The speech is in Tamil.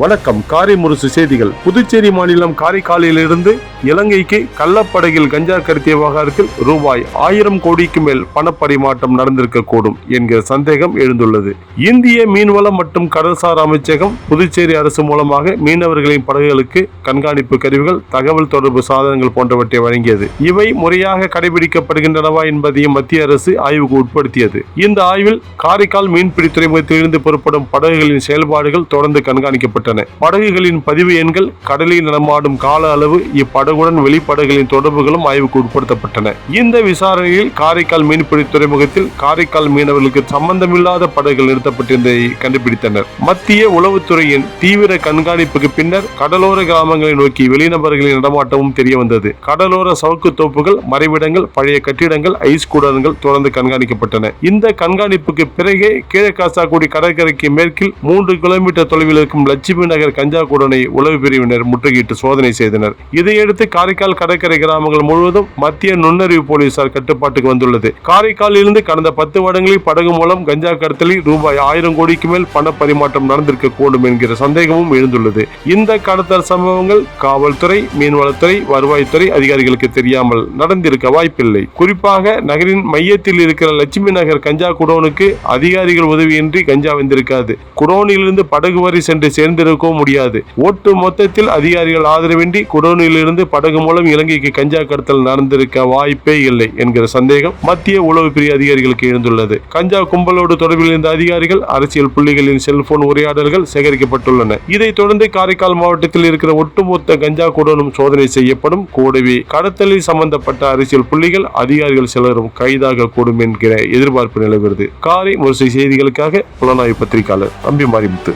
வணக்கம் காரை முரசு செய்திகள். புதுச்சேரி மாநிலம் காரைக்காலிலிருந்து இலங்கைக்கு கள்ளப்படகில் கஞ்சா கடத்திய விவகாரத்தில் ரூபாய் ஆயிரம் கோடிக்கு மேல் பணப்பரிமாற்றம் நடந்திருக்கக்கூடும் என்கிற சந்தேகம் எழுந்துள்ளது. இந்திய மீன்வளம் மற்றும் கடல்சார் அமைச்சகம் புதுச்சேரி அரசு மூலமாக மீனவர்களின் படகுகளுக்கு கண்காணிப்பு கருவிகள் தகவல் தொடர்பு சாதனங்கள் போன்றவற்றை வழங்கியது. இவை முறையாக கடைபிடிக்கப்படுகின்றனவா என்பதையும் மத்திய அரசு ஆய்வுக்கு உட்படுத்தியது. இந்த ஆய்வில் காரைக்கால் மீன்பிடி துறைமுகத்திலிருந்து புறப்படும் படகுகளின் செயல்பாடுகள் தொடர்ந்து கண்காணிக்கப்பட்டு கண்காணிக்கப்பட்டன படகுகளின் பதிவு எண்கள் கடலில் நடமாடும் கால அளவு இப்படகுடன் வெளிப்படகுகளின் தொடர்புகளும் ஆய்வுக்கு உட்படுத்தப்பட்டன. இந்த விசாரணையில் காரைக்கால் மீன்பிடி துறைமுகத்தில் காரைக்கால் மீனவர்களுக்கு சம்பந்தமில்லாத படகுகள் நிறுத்தப்பட்டிருந்ததை கண்டுபிடித்தனர். மத்திய உளவுத்துறையின் தீவிர கண்காணிப்புக்கு பின்னர் கடலோர கிராமங்களை நோக்கி வெளிநபர்களின் நடமாட்டமும் தெரிய வந்தது கடலோர சவுக்கு தோப்புகள் மறைவிடங்கள் பழைய கட்டிடங்கள் ஐஸ் கூடங்கள் தொடர்ந்து கண்காணிக்கப்பட்டன. இந்த கண்காணிப்புக்கு பிறகே கீழக்காசாக்குடி கடற்கரைக்கு மேற்கில் மூன்று கிலோமீட்டர் தொலைவில் இருக்கும் லட்சுமி நகர் கஞ்சா கூடனை உளவு பிரிவினர் முற்றுகையிட்டு சோதனை செய்தனர். இதையடுத்து காரைக்கால் கடற்கரை கிராமங்கள் முழுவதும் மத்திய நுண்ணறிவு போலீசார் கட்டுப்பாட்டுக்கு வந்துள்ளது. காரைக்காலிலிருந்து கடந்த பத்து வருடங்களில் படகு மூலம் கஞ்சா கடத்தலில் ரூபாய் ஆயிரம் கோடிக்கு மேல் பண பரிமாற்றம் நடந்திருக்க கூடும் என்கிற சந்தேகமும் எழுந்துள்ளது. இந்த கடத்தல் சம்பவங்கள் காவல்துறை மீன்வளத்துறை வருவாய்த்துறை அதிகாரிகளுக்கு தெரியாமல் நடந்திருக்க வாய்ப்பில்லை. குறிப்பாக நகரின் மையத்தில் இருக்கிற லட்சுமி நகர் கஞ்சா குடோனுக்கு அதிகாரிகள் உதவியின்றி கஞ்சா வந்திருக்காது. குடோனிலிருந்து படகு வரை சென்று சேர்ந்து வைத்திருக்கவும் முடியாது. ஒட்டு மொத்தத்தில் அதிகாரிகள் ஆதரவின்றி குடோனிலிருந்து படகு மூலம் இலங்கைக்கு கஞ்சா கடத்தல் நடந்திருக்க வாய்ப்பே இல்லை என்கிற சந்தேகம் மத்திய உளவு பிரிய அதிகாரிகளுக்கு எழுந்துள்ளது. கஞ்சா கும்பலோடு தொடர்பில் இருந்த அதிகாரிகள் அரசியல் புள்ளிகளின் செல்போன் உரையாடல்கள் சேகரிக்கப்பட்டுள்ளன. இதைத் தொடர்ந்து காரைக்கால் மாவட்டத்தில் இருக்கிற ஒட்டுமொத்த கஞ்சா குடோனும் சோதனை செய்யப்படும். கூடவே கடத்தலில் சம்பந்தப்பட்ட அரசியல் புள்ளிகள் அதிகாரிகள் சிலரும் கைதாக கூடும் என்கிற எதிர்பார்ப்பு நிலவுகிறது. காரை முரசை செய்திகளுக்காக புலனாய்வு பத்திரிகையாளர் தம்பி மாரிமுத்து